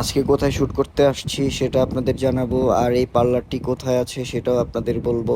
আজকে কোথায় শ্যুট করতে আসছি সেটা আপনাদের জানাব, আর এই পার্লারটি কোথায় আছে সেটাও আপনাদের বলব।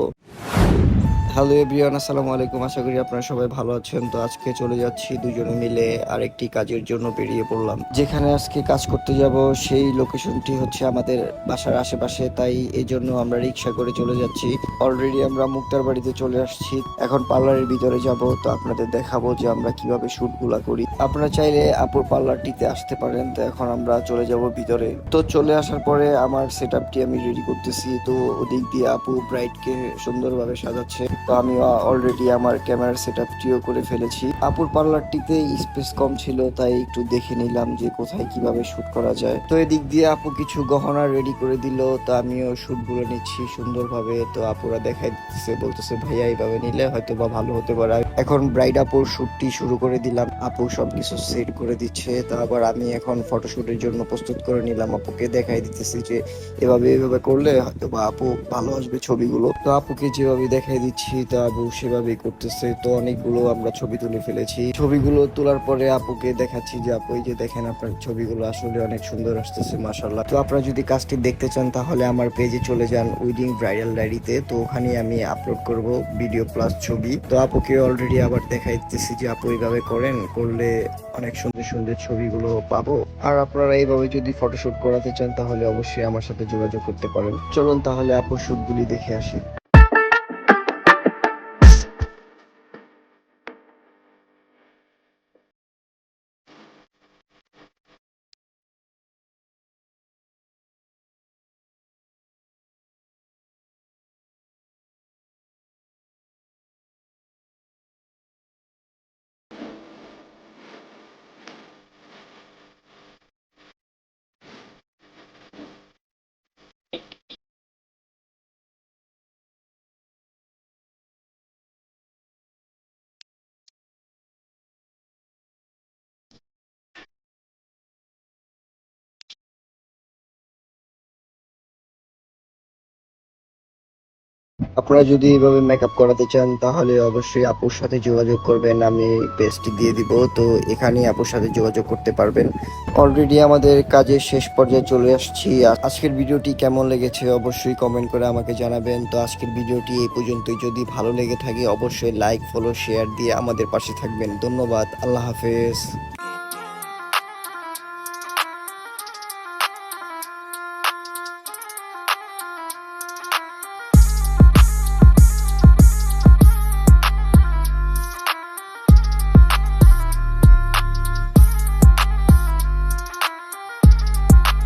হ্যালো এভরিওয়ান, আসসালামু আলাইকুম। আশা করি আপনারা সবাই ভালো আছেন। তো আজকে চলে যাচ্ছি দুজনে মিলে আরেকটি কাজের জন্য বেরিয়ে পড়লাম। যেখানে আজকে কাজ করতে যাব সেই লোকেশনটি হচ্ছে আমাদের বাসার আশেপাশে। তাই এই জন্য আমরা রিক্সা করে চলে যাচ্ছি। অলরেডি আমরা মুক্তার বাড়িতে চলে আসছি। এখন পার্লারের ভিতরে যাব। তো আপনাদের দেখাবো যে আমরা কীভাবে শুটগুলা করি। আপনারা চাইলে আপুর পার্লারটিতে আসতে পারেন। তো এখন আমরা চলে যাব ভিতরে। তো চলে আসার পরে আমার সেট আমি রেডি করতেছি। তো ওদিক দিয়ে আপু ব্রাইডকে সুন্দরভাবে সাজাচ্ছে। তো আমি অলরেডি আমার ক্যামেরার সেট আপটিও করে ফেলেছি। আপুর পার্লারটিতে স্পেস কম ছিল, তাই একটু দেখে নিলাম যে কোথায় কীভাবে শ্যুট করা যায়। তো এদিক দিয়ে আপু কিছু গহনা রেডি করে দিল, তো আমিও শ্যুটগুলো নিচ্ছি সুন্দরভাবে। তো আপুরা দেখাই দিতেছে, বলতেছে, ভাইয়া এইভাবে নিলে হয়তো বা ভালো হতে পারে। এখন ব্রাইড আপুর শ্যুটটি শুরু করে দিলাম। আপু সব কিছু সেট করে দিচ্ছে তারপর আমি এখন ফটোশুটের জন্য প্রস্তুত করে নিলাম। আপুকে দেখাই দিতেছি যে, এভাবে এভাবে করলে হয়তো বা আপু ভালো আসবে ছবিগুলো। তো আপুকে যেভাবে দেখাই দিচ্ছি তো আপু সেভাবেই করতেছে। তো অনেকগুলো আমরা ছবি তুলে ফেলেছি। ছবিগুলো তোলার পরে আপুকে দেখাচ্ছি যে, আপু, এই যে দেখেন আপনার ছবিগুলো আসলে অনেক সুন্দর আসতেছে মাসাল্লাহ তো আপনারা যদি কাজটি দেখতে চান, তাহলে আমার পেজে চলে যান উইডিং ব্রাইডাল ডায়েরিতে। তো ওখানে আমি আপলোড করব ভিডিও প্লাস ছবি। তো আপুকে অলরেডি আবার দেখাই দিতেছি যে, আপু, এইভাবে করেন, করলে অনেক সুন্দর সুন্দর ছবিগুলো পাবো। আর আপনারা এইভাবে যদি ফটোশুট করাতে চান, তাহলে অবশ্যই আমার সাথে যোগাযোগ করতে পারেন। চলুন তাহলে আপুর শুটগুলি দেখে আসি। আপনারা যদি এইভাবে মেকআপ করাতে চান, তাহলে অবশ্যই আপুর সাথে যোগাযোগ করবেন, আমি পেস্ট দিয়ে দিব। তো এখানে আপুর সাথে যোগাযোগ করতে পারবেন। অলরেডি আমাদের কাজের শেষ পর্যায়ে চলে আসছি। আজকের ভিডিওটি কেমন লেগেছে অবশ্যই কমেন্ট করে আমাকে জানাবেন। তো আজকের ভিডিওটি এই পর্যন্তই। যদি ভালো লেগে থাকে, অবশ্যই লাইক ফলো শেয়ার দিয়ে আমাদের পাশে থাকবেন। ধন্যবাদ। আল্লাহ হাফেজ।